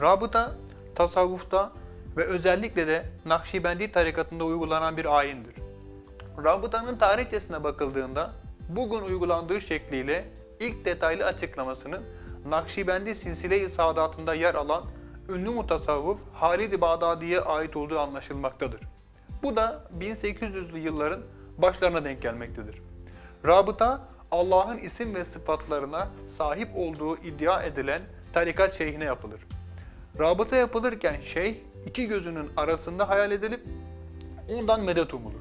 Rabıta, tasavvufta ve özellikle de Nakşibendi tarikatında uygulanan bir ayindir. Rabıtanın tarihçesine bakıldığında bugün uygulandığı şekliyle ilk detaylı açıklamasının Nakşibendi Silsile-i Sadat'ında yer alan ünlü mutasavvıf Halid-i Bağdadi'ye ait olduğu anlaşılmaktadır. Bu da 1800'lü yılların başlarına denk gelmektedir. Rabıta, Allah'ın isim ve sıfatlarına sahip olduğu iddia edilen tarikat şeyhine yapılır. Rabıta yapılırken şeyh iki gözünün arasında hayal edilip ondan medet umulur.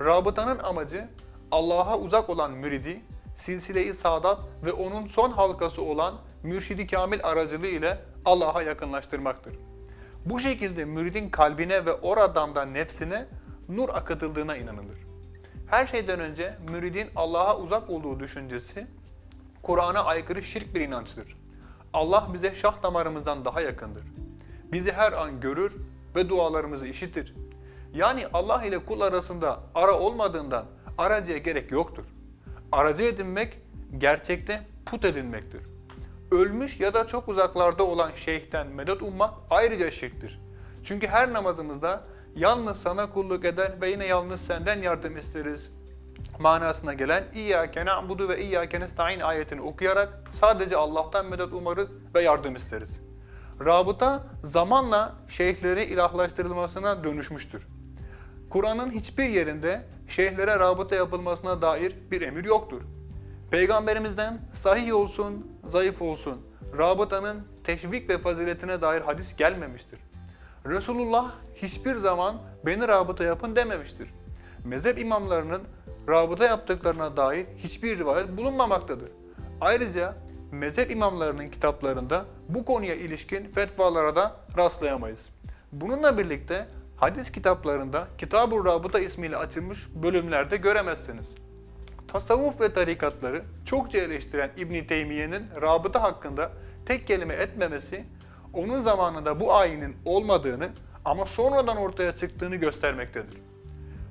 Rabıtanın amacı Allah'a uzak olan müridi, silsile-i saadat ve onun son halkası olan mürşidi kamil aracılığı ile Allah'a yakınlaştırmaktır. Bu şekilde müridin kalbine ve oradan da nefsine nur akıtıldığına inanılır. Her şeyden önce müridin Allah'a uzak olduğu düşüncesi Kur'an'a aykırı şirk bir inançtır. Allah bize şah damarımızdan daha yakındır. Bizi her an görür ve dualarımızı işitir. Yani Allah ile kul arasında ara olmadığından aracıya gerek yoktur. Aracı edinmek gerçekte put edinmektir. Ölmüş ya da çok uzaklarda olan şeyhten medet ummak ayrıca şirktir. Çünkü her namazımızda yalnız sana kulluk eder ve yine yalnız senden yardım isteriz manasına gelen İyyâke na'budu ve İyyâke nestaîn ayetini okuyarak sadece Allah'tan medet umarız ve yardım isteriz. Rabıta zamanla şeyhleri ilahlaştırılmasına dönüşmüştür. Kur'an'ın hiçbir yerinde şeyhlere rabıta yapılmasına dair bir emir yoktur. Peygamberimizden sahih olsun, zayıf olsun, rabıtanın teşvik ve faziletine dair hadis gelmemiştir. Resulullah hiçbir zaman beni rabıta yapın dememiştir. Mezhep imamlarının rabıta yaptıklarına dair hiçbir rivayet bulunmamaktadır. Ayrıca mezhep imamlarının kitaplarında bu konuya ilişkin fetvalara da rastlayamayız. Bununla birlikte hadis kitaplarında Kitab-ı Rabıta ismiyle açılmış bölümlerde göremezsiniz. Tasavvuf ve tarikatları çokça eleştiren İbn Teymiye'nin rabıta hakkında tek kelime etmemesi, onun zamanında bu ayinin olmadığını ama sonradan ortaya çıktığını göstermektedir.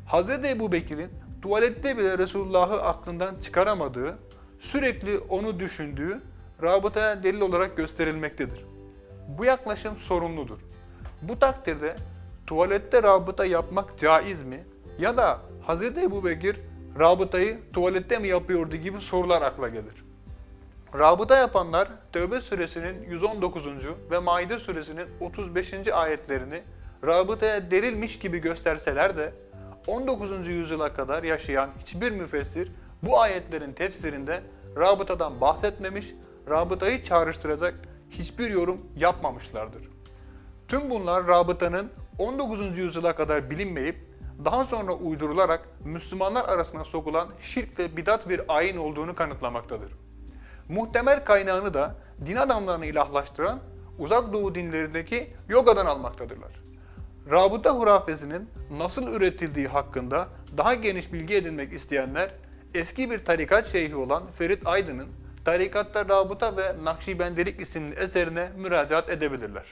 Hz. Ebu Bekir'in tuvalette bile Resulullah'ı aklından çıkaramadığı, sürekli onu düşündüğü rabıtaya delil olarak gösterilmektedir. Bu yaklaşım sorunludur. Bu takdirde tuvalette rabıta yapmak caiz mi? Ya da Hz. Ebu Bekir rabıtayı tuvalette mi yapıyordu gibi sorular akla gelir. Rabıta yapanlar Tevbe suresinin 119. ve Maide suresinin 35. ayetlerini rabıtaya delilmiş gibi gösterseler de 19. yüzyıla kadar yaşayan hiçbir müfessir bu ayetlerin tefsirinde rabıtadan bahsetmemiş, rabıtayı çağrıştıracak hiçbir yorum yapmamışlardır. Tüm bunlar rabıtanın 19. yüzyıla kadar bilinmeyip daha sonra uydurularak Müslümanlar arasına sokulan şirk ve bidat bir ayin olduğunu kanıtlamaktadır. Muhtemel kaynağını da din adamlarını ilahlaştıran uzak doğu dinlerindeki yogadan almaktadırlar. Rabıta hurafesinin nasıl üretildiği hakkında daha geniş bilgi edinmek isteyenler eski bir tarikat şeyhi olan Ferit Aydın'ın Tarikatta Rabıta ve Nakşibendilik isimli eserine müracaat edebilirler.